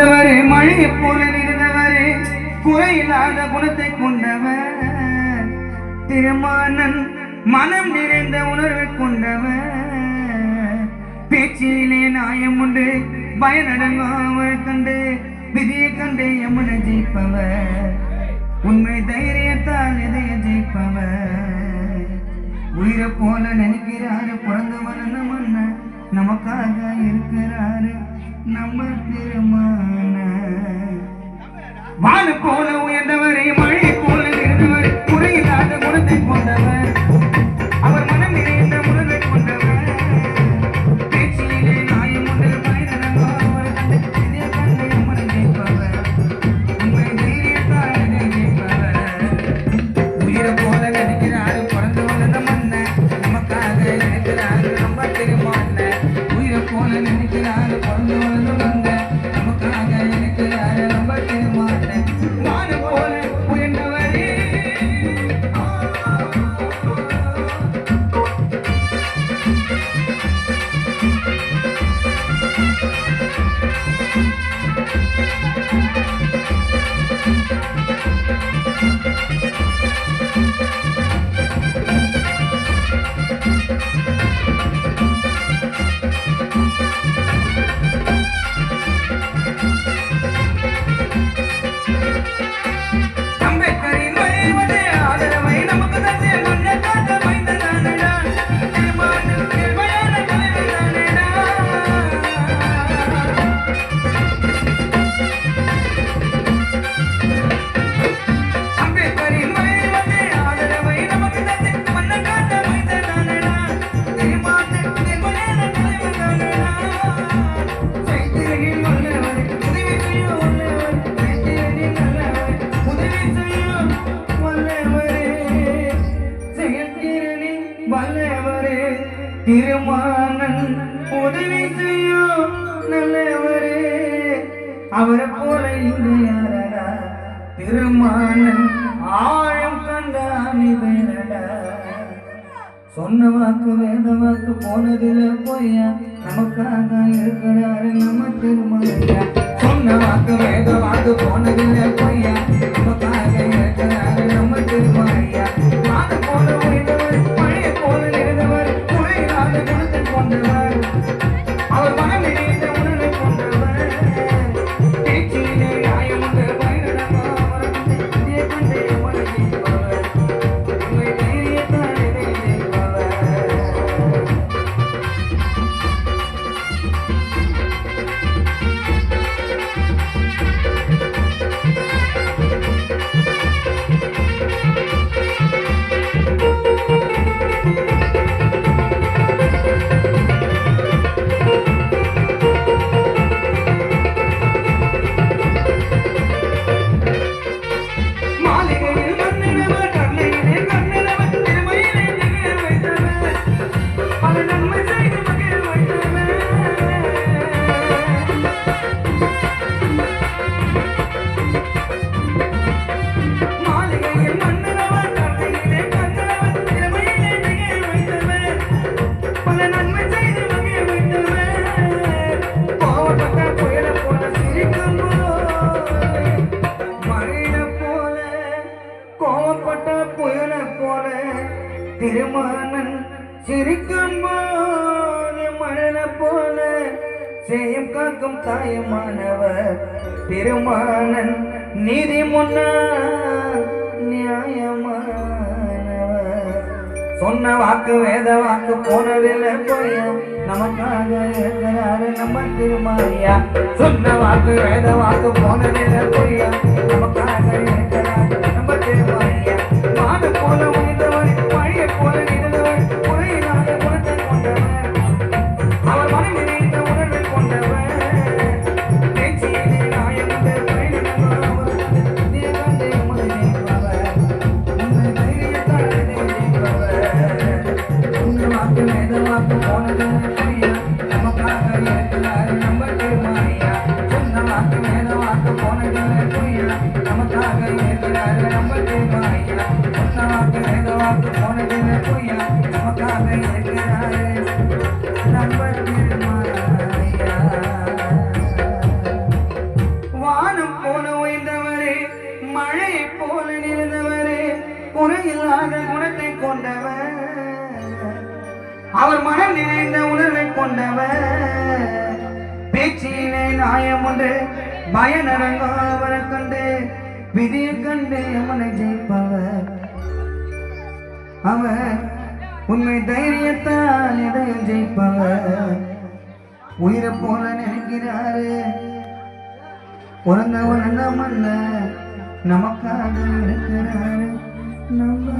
உயர்ந்தவரே மழையை போல நிறைந்தவரே குறையில்லாத குணத்தை கொண்டவர். திருமானன் மனம் நிறைந்த உணர்வை கொண்டவர். பேச்சிலே நாயம் உண்டு பயனடங்காமல் கண்டு விதியை கண்டு எம்மனை ஜெயிப்பவர். உண்மை தைரியத்தால் எதைய ஜெயிப்பவர். உயிரை போல நினைக்கிறாரு பிறந்தவன் நம்ம நமக்காக இருக்கிறாரு. நம்ம திருமான வான போன நல்லவரே திருமானன் உதவி செய்யும் நல்லவரே. அவரை போல இங்கு யாரடா? திருமானன் ஆழம் கண்டான் சொன்ன வாக்கு வேத வாக்கு போனதில் பொய்யா? நமக்காக இருக்கிறாரு நம்ம திருமலையா? திருமானன் சிரிக்கும்போது மழல போல செய்யும் காக்கும் தாயமானவர். திருமானன் நீதி முன்னார் நியாயமானவர். சொன்ன வாக்கு வேத வாக்கு போனதில்லை போயா நமக்காக இருக்கிறாரு நம்ம திருமாரியா சொன்ன வாக்கு வேத வாக்கு போனதில்லை போயா உருவாக்கு போனது புரியா நமக்காக இருக்கிறாரு நம்ம திருமாரியா சொன்ன வாக்கு வேத வாக்கு போனது புரியா நமக்காக இருக்கிறாரு நம்ம திருமாரியா சொன்ன வாக்கு வேத வாக்கு போனது புரியா நமக்காக இருக்கிறாரு. நம்ம திருமாரியா வானம் போல உயர்ந்தவரே மழை போல நிறந்தவரே குறையில்லாத குணத்தை கொண்டவர். அவர் மனம் நிறைந்த உணர்வை கொண்டவர். பேச்சியினை நியாயம் ஒன்று பயனரங்கோ அவரை கண்டு விதியை கண்டு அவனை ஜெயிப்பவர். அவர் உண்மை தைரியத்தால் எதையும் ஜெயிப்பவர். உயிரை போல நினைக்கிறாரு. உறந்தவன் மன்ன நமக்காக இருக்கிறாரு. நம்ம